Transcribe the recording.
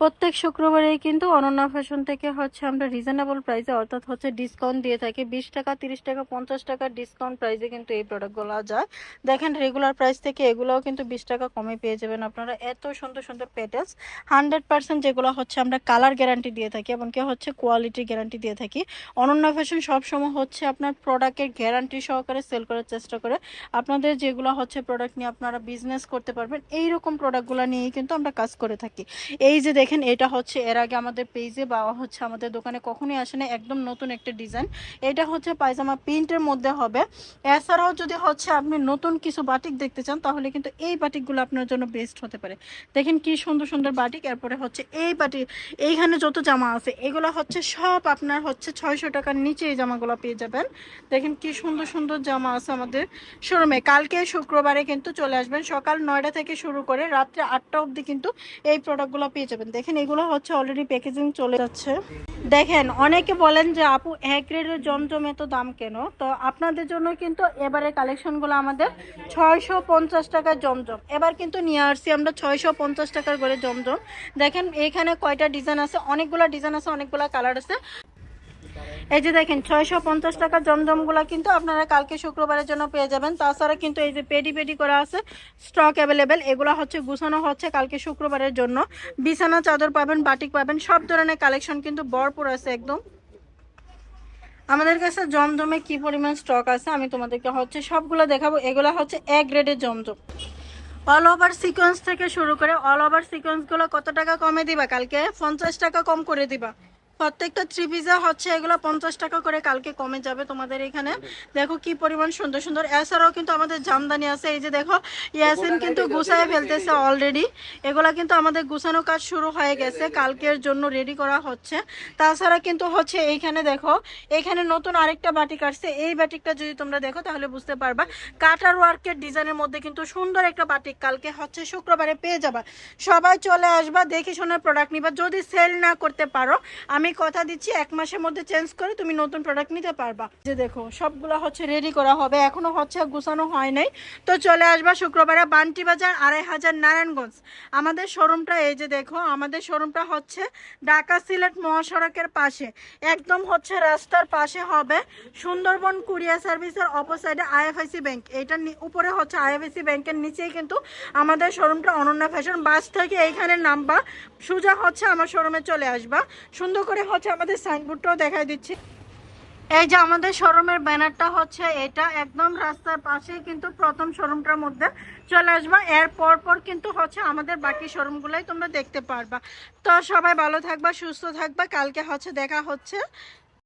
প্রত্যেক শুক্রবারে কিন্তু অনন্যা ফ্যাশন থেকে হচ্ছে আমরা রিজনেবল প্রাইসে অর্থাৎ হচ্ছে ডিসকাউন্ট দিয়ে থাকি। বিশ টাকা, তিরিশ টাকা, পঞ্চাশ টাকার ডিসকাউন্ট প্রাইসে কিন্তু এই প্রোডাক্টগুলো যায়। দেখেন রেগুলার প্রাইস থেকে এগুলোও কিন্তু বিশ টাকা কমে পেয়ে যাবেন আপনারা। এত সুন্দর সুন্দর পেটেলস হান্ড্রেড পার্সেন্ট যেগুলো হচ্ছে আমরা কালার গ্যারান্টি দিয়ে থাকি এবং এমনকি হচ্ছে কোয়ালিটি গ্যারান্টি দিয়ে থাকি। অনন্যা ফ্যাশন সবসময় হচ্ছে আপনার প্রোডাক্টের গ্যারান্টি সহকারে সেল করার চেষ্টা করে। আপনাদের যেগুলো হচ্ছে প্রোডাক্ট নিয়ে আপনারা বিজনেস করতে পারবেন, এইরকম প্রোডাক্টগুলো নিয়েই কিন্তু আমরা কাজ করে থাকি। এই যে দেখেন, এটা হচ্ছে, এর আগে আমাদের পেজে বা হচ্ছে আমাদের দোকানে কখনোই আসে না, একদম নতুন একটা ডিজাইন এটা হচ্ছে পায়জামা প্রিন্টের মধ্যে হবে। এছাড়াও যদি হচ্ছে আপনি নতুন কিছু বাটিক দেখতে চান, তাহলে কিন্তু এই বাটিকগুলো আপনার জন্য বেস্ট হতে পারে। দেখেন কি সুন্দর সুন্দর বাটিক এরপরে হচ্ছে এই বাটি এইখানে যত জামা আছে, এগুলো হচ্ছে সব আপনার হচ্ছে ছয়শো টাকার নিচে এই জামাগুলো পেয়ে যাবেন। দেখেন কি সুন্দর সুন্দর জামা আছে আমাদের শোরুমে কালকে শুক্রবারে কিন্তু চলে আসবেন। সকাল নয়টা থেকে শুরু করে রাত্রে আটটা অবধি কিন্তু এই প্রোডাক্টগুলো পেয়ে যাবেন। দেখেন, এগুলো হচ্ছে অলরেডি প্যাকেজিং চলে যাচ্ছে। দেখেন, অনেকে বলেন যে, আপু, এক গ্রেডের জমজমে তো দাম কেন? তো আপনাদের জন্য কিন্তু এবারে কালেকশনগুলো আমাদের ছয়শো পঞ্চাশ টাকার জমজম। এবার কিন্তু নিয়ে আসছি আমরা ছয়শো পঞ্চাশ টাকার করে জমজম। দেখেন, এখানে কয়টা ডিজাইন আছে? অনেকগুলো ডিজাইন আছে, অনেকগুলো কালার আছে। এই যে দেখেন, ছয়শো পঞ্চাশ টাকার জমজমগুলো কিন্তু আপনারা কালকে শুক্রবারের জন্য পেয়ে যাবেন। তাছাড়া কিন্তু এই যে পেডি পেডি করা আছে, স্টক অ্যাভেলেবেল, এগুলো হচ্ছে গুছানো হচ্ছে কালকে শুক্রবারের জন্য। বিছানা, চাদর পাবেন, বাটিক পাবেন, সব ধরনের কালেকশন কিন্তু ভরপুর আছে একদম। আমাদের কাছে জমজমে কি পরিমাণ স্টক আছে আমি তোমাদেরকে হচ্ছে সবগুলো দেখাবো। এগুলো হচ্ছে এক গ্রেডের জমজম। অল ওভার সিকোয়েন্স থেকে শুরু করে অল ওভার সিকোয়েন্সগুলো কত টাকা কমে দিবা কালকে? পঞ্চাশ টাকা কম করে দিবা। প্রত্যেকটা থ্রি পিসা হচ্ছে এগুলো পঞ্চাশ টাকা করে কালকে কমে যাবে তোমাদের এখানে। দেখো কি পরিমাণ সুন্দর সুন্দর। এছাড়াও কিন্তু আমাদের জামদানি আছে। এই যে দেখো ইয়াসিন কিন্তু গুছায় ফেলতেছে অলরেডি এগুলা কিন্তু আমাদের গুছানো কাজ শুরু হয়ে গেছে। কালকের জন্য রেডি করা হচ্ছে। তাছাড়া কিন্তু হচ্ছে এইখানে দেখো এখানে নতুন আরেকটা বাটিক আসছে। এই বাটিকটা যদি তোমরা দেখো তাহলে বুঝতে পারবা। কাটার ওয়ার্কের ডিজাইনের মধ্যে কিন্তু সুন্দর একটা বাটিক কালকে হচ্ছে শুক্রবারে পেয়ে যাবা। সবাই চলে আসবা দেখে শোনার প্রোডাক্ট নিবা। যদি সেল না করতে পারো আমি কথা দিচ্ছি, এক মাসের মধ্যে চেঞ্জ করে তুমি নতুন প্রোডাক্ট নিতে পারবা। যে দেখো, সবগুলো হচ্ছে রেডি করা হবে, এখনও হচ্ছে গুছানো হয় নাই। তো চলে আসবা শুক্রবারে বান্টি বাজার আড়াই হাজার নারায়ণগঞ্জ। আমাদের শোরুমটা এই যে দেখো, আমাদের শোরুমটা হচ্ছে ঢাকা সিলেট মহাসড়কের পাশে। একদম হচ্ছে রাস্তার পাশে হবে সুন্দরবন কুরিয়ার সার্ভিসের অপোসাইডে আইএফআইসি ব্যাংক। এইটার উপরে হচ্ছে আইএফআইসি ব্যাংকের নিচেই কিন্তু আমাদের শোরুমটা অনন্যা ফ্যাশন বাস থেকে এইখানে নামবা, সোজা হচ্ছে আমার শোরুমে চলে আসবা। সুন্দর করে হচ্ছে আমাদের সাইনবোর্ডটাও দেখাই দিচ্ছি। এই যে আমাদের শোরুমের ব্যানারটা হচ্ছে এটা একদম রাস্তার পাশেই কিন্তু প্রথম শোরুমটার মধ্যে চলে আসবা। এর পর পর কিন্তু হচ্ছে আমাদের বাকি শোরুমগুলোই তোমরা দেখতে পারবা। তো সবাই ভালো থাকবা, সুস্থ থাকবা। কালকে হচ্ছে দেখা হচ্ছে।